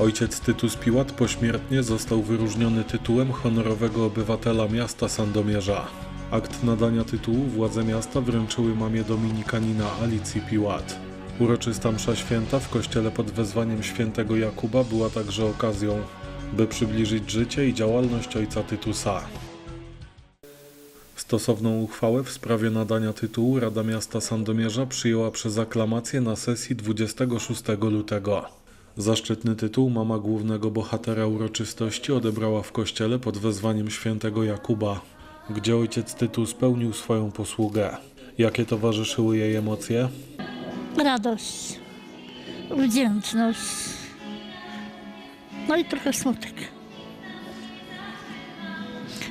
Ojciec Tytus Piłat pośmiertnie został wyróżniony tytułem honorowego obywatela miasta Sandomierza. Akt nadania tytułu władze miasta wręczyły mamie dominikanina Alicji Piłat. Uroczysta msza święta w kościele pod wezwaniem świętego Jakuba była także okazją, by przybliżyć życie i działalność ojca Tytusa. Stosowną uchwałę w sprawie nadania tytułu Rada Miasta Sandomierza przyjęła przez aklamację na sesji 26 lutego. Zaszczytny tytuł mama głównego bohatera uroczystości odebrała w kościele pod wezwaniem świętego Jakuba, gdzie ojciec tytuł spełnił swoją posługę. Jakie towarzyszyły jej emocje? radość, wdzięczność, no i trochę smutek,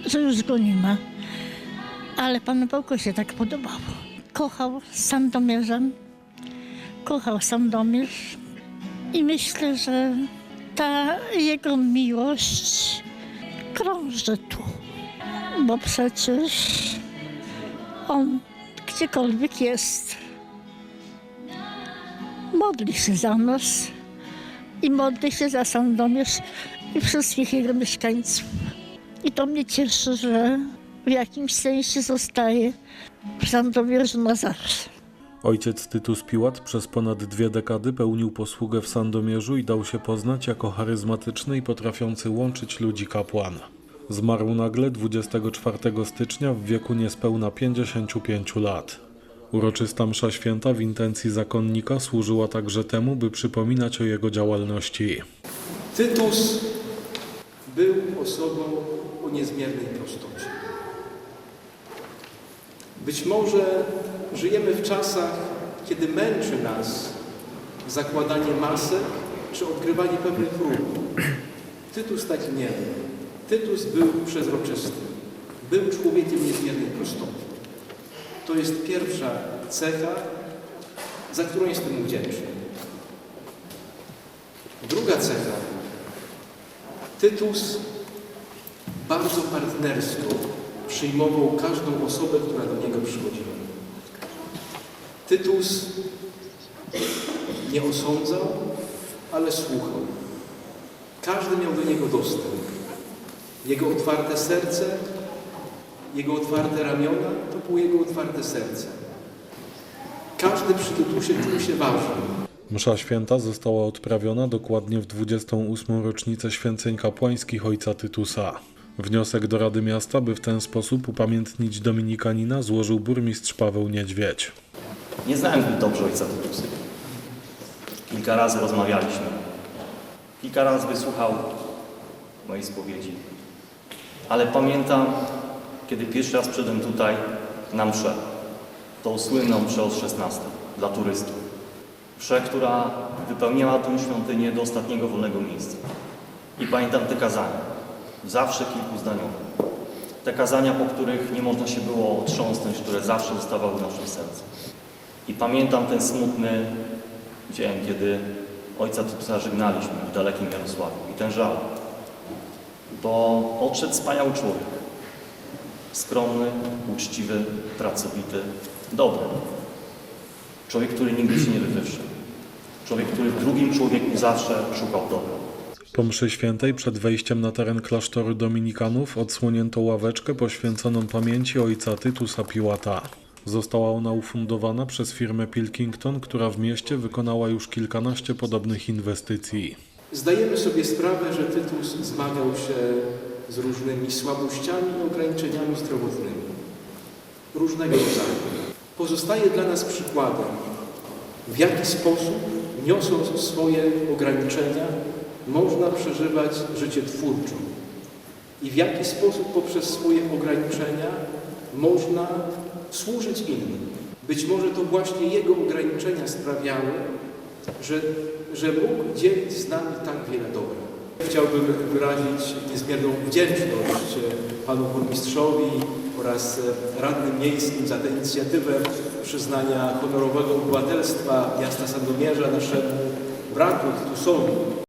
że już go nie ma. Ale panu Pałko się tak podobało. Kochał Sandomierzan, kochał Sandomierz i myślę, że ta jego miłość krąży tu, bo przecież on gdziekolwiek jest, modli się za nas i modli się za Sandomierz i wszystkich jego mieszkańców. I to mnie cieszy, że w jakimś sensie zostaje w Sandomierzu na zawsze. Ojciec Tytus Piłat przez ponad dwie dekady pełnił posługę w Sandomierzu i dał się poznać jako charyzmatyczny i potrafiący łączyć ludzi kapłan. Zmarł nagle 24 stycznia w wieku niespełna 55 lat. Uroczysta msza święta w intencji zakonnika służyła także temu, by przypominać o jego działalności. Tytus był osobą o niezmiernej prostocie. Być może żyjemy w czasach, kiedy męczy nas zakładanie masek czy odgrywanie pewnych ról. Tytus tak nie był. Tytus był przezroczysty. Był człowiekiem niezmiernej prostoty. To jest pierwsza cecha, za którą jestem wdzięczny. Druga cecha. Tytus bardzo partnersko przyjmował każdą osobę, która do niego przychodziła. Tytus nie osądzał, ale słuchał. Każdy miał do niego dostęp. Jego otwarte serce, jego otwarte ramiona to było jego otwarte serce. Każdy przy Tytusie czuł się ważny. Msza święta została odprawiona dokładnie w 28. rocznicę święceń kapłańskich ojca Tytusa. Wniosek do Rady Miasta, by w ten sposób upamiętnić dominikanina, złożył burmistrz Paweł Niedźwiedź. Nie znałem dobrze ojca Tytusa. Kilka razy rozmawialiśmy. Kilka razy wysłuchał mojej spowiedzi. Ale pamiętam, kiedy pierwszy raz przyszedłem tutaj na mszę, tą słynną mszę od 16 dla turystów. Mszę, która wypełniała tę świątynię do ostatniego wolnego miejsca. I pamiętam te kazania, zawsze kilkuzdaniowe. Te kazania, po których nie można się było otrząsnąć, które zawsze zostawały w naszym sercu. I pamiętam ten smutny dzień, kiedy ojca Tytusa żegnaliśmy w dalekim Jarosławiu i ten żal. Bo odszedł wspaniały człowiek. Skromny, uczciwy, pracowity, dobry. Człowiek, który nigdy się nie wywyższył. Człowiek, który w drugim człowieku zawsze szukał dobra. Po mszy świętej przed wejściem na teren klasztoru dominikanów odsłonięto ławeczkę poświęconą pamięci ojca Tytusa Piłata. Została ona ufundowana przez firmę Pilkington, która w mieście wykonała już kilkanaście podobnych inwestycji. Zdajemy sobie sprawę, że Tytus zmagał się z różnymi słabościami i ograniczeniami zdrowotnymi. Różnego rodzaju. Pozostaje dla nas przykładem, w jaki sposób, niosąc swoje ograniczenia, można przeżywać życie twórcze. I w jaki sposób poprzez swoje ograniczenia można służyć innym. Być może to właśnie jego ograniczenia sprawiały, że, że Bóg dzieli z nami tak wiele dobra. Chciałbym wyrazić niezmierną wdzięczność panu burmistrzowi oraz radnym miejskim za tę inicjatywę przyznania honorowego obywatelstwa miasta Sandomierza naszemu bratu Tytusowi.